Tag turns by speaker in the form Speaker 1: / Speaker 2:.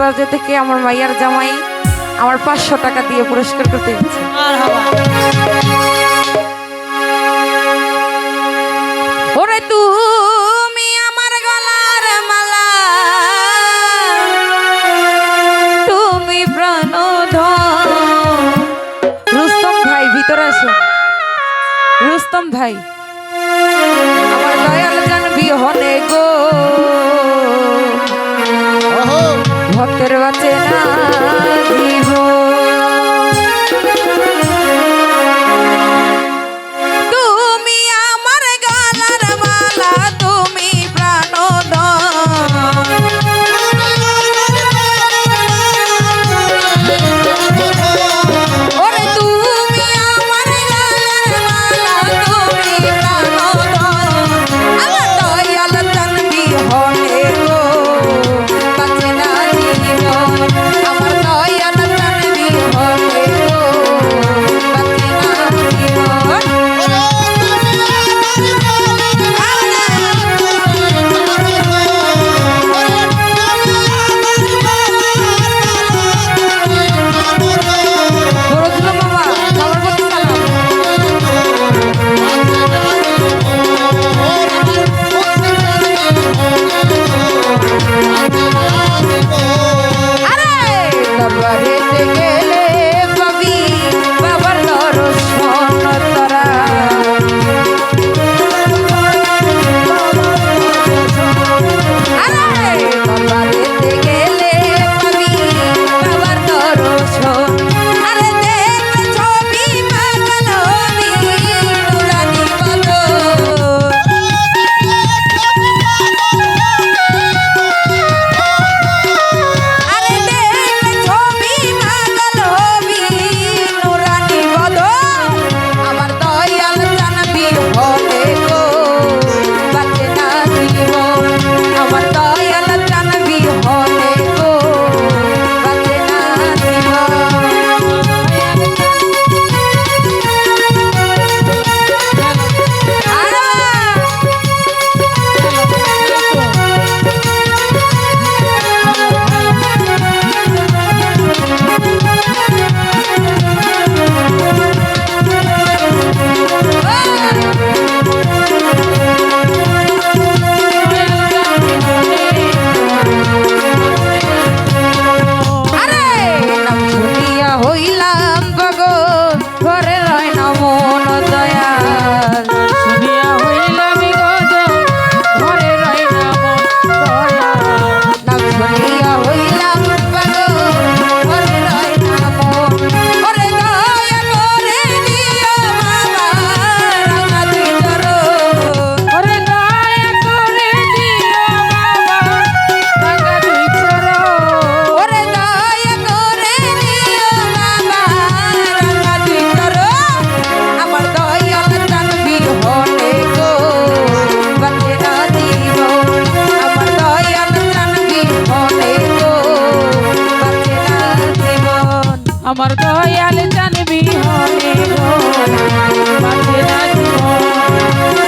Speaker 1: রাজা থেকে আমার মাইয়ার জামাই আমার পাঁচশো টাকা দিয়ে পুরস্কার করতে দিচ্ছে ভাই ভাই আমার দয়াল জানবি হলে ভক্তের বাঁচে না বাড়ি থেকে দয়াল জানবি। হলে
Speaker 2: মাঝে না জীবন